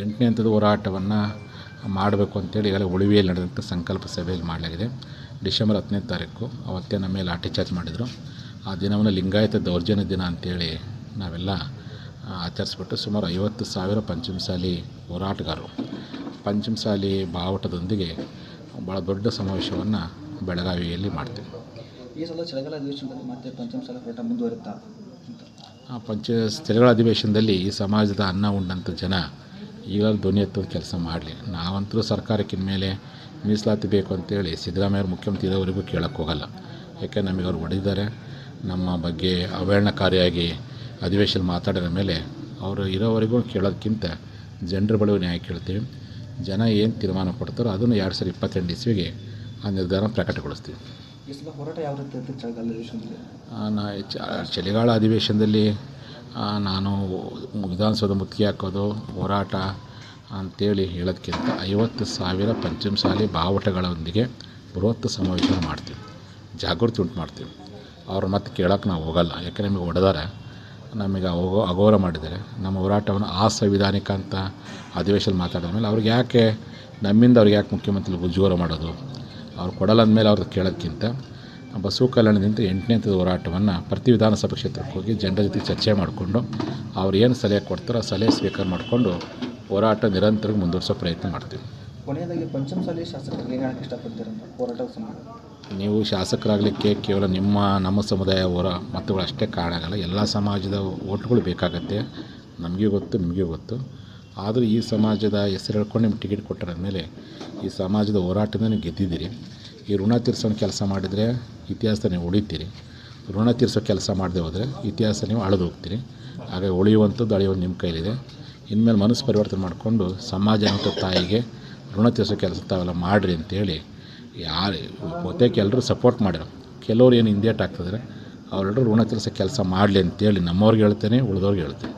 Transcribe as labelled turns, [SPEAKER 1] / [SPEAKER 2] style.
[SPEAKER 1] ಎಂಟನೇ ಹಂತದ ಹೋರಾಟವನ್ನು ಮಾಡಬೇಕು ಅಂತೇಳಿ ಈಗಾಗಲೇ ಉಳಿವಿಯಲ್ಲಿ ನಡೆದಂಥ ಸಂಕಲ್ಪ ಸಭೆಯಲ್ಲಿ ಮಾಡಲಾಗಿದೆ. ಡಿಸೆಂಬರ್ ಹತ್ತನೇ ತಾರೀಕು ಅವತ್ತೇ ನಮ್ಮ ಮೇಲೆ ಲಾಠಿ ಚಾರ್ಜ್ ಮಾಡಿದರು. ಆ ದಿನವನ್ನು ಲಿಂಗಾಯತ ದೌರ್ಜನ್ಯ ದಿನ ಅಂತೇಳಿ ನಾವೆಲ್ಲ ಆಚರಿಸ್ಬಿಟ್ಟು ಸುಮಾರು ಐವತ್ತು ಸಾವಿರ ಪಂಚಮಸಾಲಿ ಹೋರಾಟಗಾರರು ಪಂಚಮಸಾಲಿ ಬಾವುಟದೊಂದಿಗೆ ಭಾಳ ದೊಡ್ಡ ಸಮಾವೇಶವನ್ನು ಬೆಳಗಾವಿಯಲ್ಲಿ ಮಾಡ್ತೀವಿ.
[SPEAKER 2] ಈ ಸಲ ಚಳಿಗಾಲ ಅಧಿವೇಶನದಲ್ಲಿ ಮತ್ತೆ ಪಂಚಮಸಾಲಿ ಹೋರಾಟ
[SPEAKER 1] ಮುಂದುವರಿತಾ ಪಂಚ ಸ್ಥಳಗಳ ಅಧಿವೇಶನದಲ್ಲಿ ಈ ಸಮಾಜದ ಅನ್ನ ಉಂಡಂಥ ಜನ ಈಗಲೂ ಧ್ವನಿ ಎತ್ತುವ ಕೆಲಸ ಮಾಡಲಿ. ನಾವಂತರೂ ಸರ್ಕಾರಕ್ಕಿನ ಮೇಲೆ ಮೀಸಲಾತಿ ಬೇಕು ಅಂತೇಳಿ ಸಿದ್ದರಾಮಯ್ಯವ್ರ ಮುಖ್ಯಮಂತ್ರಿ ಇರೋವರೆಗೂ ಕೇಳೋಕ್ಕೆ ಹೋಗಲ್ಲ. ಯಾಕೆ ನಮಗೆ ಅವ್ರು ಹೊಡೆದಿದ್ದಾರೆ ನಮ್ಮ ಬಗ್ಗೆ ಅವಹೇಳನಕಾರಿಯಾಗಿ ಅಧಿವೇಶನ ಮಾತಾಡಿದ ಮೇಲೆ ಅವರು ಇರೋವರೆಗೂ ಕೇಳೋದಕ್ಕಿಂತ ಜನರ ಬಳಿ ನ್ಯಾಯ ಕೇಳ್ತೀವಿ. ಜನ ಏನು ತೀರ್ಮಾನ ಕೊಡ್ತಾರೋ ಅದನ್ನು ಎರಡು ಸಾವಿರದ ಇಪ್ಪತ್ತೆಂಟು ಇಸ್ವಿಗೆ ಆ ನಿರ್ಧಾರ ಪ್ರಕಟಗೊಳಿಸ್ತೀವಿ.
[SPEAKER 2] ಚಳಿಗಾಲ ಅಧಿವೇಶನದಲ್ಲಿ
[SPEAKER 1] ನಾನು ವಿಧಾನಸೌಧ ಮುತ್ತಿಗೆ ಹಾಕೋದು, ಹೋರಾಟ ಅಂತೇಳಿ ಹೇಳೋದಕ್ಕಿಂತ ಐವತ್ತು ಸಾವಿರ ಪಂಚಮಸಾಲಿ ಬಾವುಟಗಳೊಂದಿಗೆ ಬೃಹತ್ ಸಮಾವೇಶ ಮಾಡ್ತೀವಿ. ಜಾಗೃತಿ ಉಂಟು ಮಾಡ್ತೀವಿ. ಅವ್ರು ಮತ್ತೆ ಕೇಳೋಕೆ ನಾವು ಹೋಗಲ್ಲ. ಯಾಕೆ ನಮಗೆ ಹೊಡೆದಾರೆ? ನಮಗೆ ಅಗೋ ಅಗೌರ ಮಾಡಿದ್ದಾರೆ. ನಮ್ಮ ಹೋರಾಟವನ್ನು ಅಸಂವಿಧಾನಿಕ ಅಂತ ಅಧಿವೇಶನ ಮಾತಾಡಿದ ಮೇಲೆ ಅವ್ರಿಗೆ ಯಾಕೆ ನಮ್ಮಿಂದ ಅವ್ರಿಗೆ ಯಾಕೆ ಮುಖ್ಯಮಂತ್ರಿ ಉಜ್ಜೋರ ಮಾಡೋದು? ಅವ್ರು ಕೊಡಲ್ಲ ಅಂದಮೇಲೆ ಅವ್ರದ್ದು ಕೇಳೋದಕ್ಕಿಂತ ಬಸವ ಕಲ್ಯಾಣದಿಂದ ಎಂಟನೇ ಹಂತದ ಹೋರಾಟವನ್ನು ಪ್ರತಿ ವಿಧಾನಸಭಾ ಕ್ಷೇತ್ರಕ್ಕೆ ಹೋಗಿ ಜನರ ಜೊತೆ ಚರ್ಚೆ ಮಾಡಿಕೊಂಡು ಅವ್ರು ಏನು ಸಲಹೆ ಕೊಡ್ತಾರೋ ಆ ಸಲಹೆ ಸ್ವೀಕಾರ ಮಾಡಿಕೊಂಡು ಹೋರಾಟ ನಿರಂತರ ಮುಂದುವರಿಸೋ ಪ್ರಯತ್ನ ಮಾಡ್ತೀವಿ.
[SPEAKER 2] ಕೊನೆಯದಾಗಿ ಪಂಚಮಸಾಲಿ ಶಾಸಕರಿಗೆ ಏನು ಹೇಳಕ್ಕೆ ಇಷ್ಟಪಡ್ತೀರ? ಅಂತ ಹೋರಾಟದ ಸಂಬಂಧ
[SPEAKER 1] ನೀವು ಶಾಸಕರಾಗಲಿಕ್ಕೆ ಕೇವಲ ನಿಮ್ಮ ನಮ್ಮ ಸಮುದಾಯ ಹೋರ ಮತಗಳು ಅಷ್ಟೇ ಕಾರಣ ಆಗಲ್ಲ. ಎಲ್ಲ ಸಮಾಜದ ಓಟ್ಗಳು ಬೇಕಾಗತ್ತೆ. ನಮಗೆ ಗೊತ್ತು ನಿಮಗೆ ಗೊತ್ತು. ಆದರೂ ಈ ಸಮಾಜದ ಹೆಸರು ಹೇಳ್ಕೊಂಡು ನಿಮ್ಗೆ ಟಿಕೆಟ್ ಕೊಟ್ಟರಾದ್ಮೇಲೆ ಈ ಸಮಾಜದ ಹೋರಾಟದಿಂದ ನೀವು ಗೆದ್ದಿದ್ದೀರಿ. ಈ ಋಣ ತೀರ್ಸೋ ಕೆಲಸ ಮಾಡಿದರೆ ಇತಿಹಾಸ ನೀವು ಉಳಿತೀರಿ. ಋಣ ತೀರ್ಸೋ ಕೆಲಸ ಮಾಡದೆ ಹೋದರೆ ಇತಿಹಾಸ ನೀವು ಅಳೆದು ಹೋಗ್ತೀರಿ. ಹಾಗೆ ಉಳಿಯುವಂಥದ್ದು ಅಳಿಯುವಂಥ ನಿಮ್ಮ ಕೈಲಿದೆ ಇನ್ಮೇಲೆ ಮನಸ್ಸು ಪರಿವರ್ತನೆ ಮಾಡಿಕೊಂಡು ಸಮಾಜ ಅಂತ ತಾಯಿಗೆ ಋಣ ತೀರ್ಸೋ ಕೆಲಸ ತಾವೆಲ್ಲ ಮಾಡಿರಿ ಅಂತೇಳಿ ಯಾರು ಬಹುತೇಕ ಎಲ್ಲರೂ ಸಪೋರ್ಟ್ ಮಾಡ್ಯಾರ ಕೆಲವ್ರು ಏನು ಹಿಂದೇಟ್ ಆಗ್ತಿದ್ರೆ, ಅವರೆಲ್ಲರೂ ಋಣ ತೀರಿಸೋ ಕೆಲಸ ಮಾಡಲಿ ಅಂತೇಳಿ ನಮ್ಮವ್ರಿಗೆ ಹೇಳ್ತೇನೆ, ಉಳಿದವ್ರಿಗೆ ಹೇಳ್ತೇನೆ.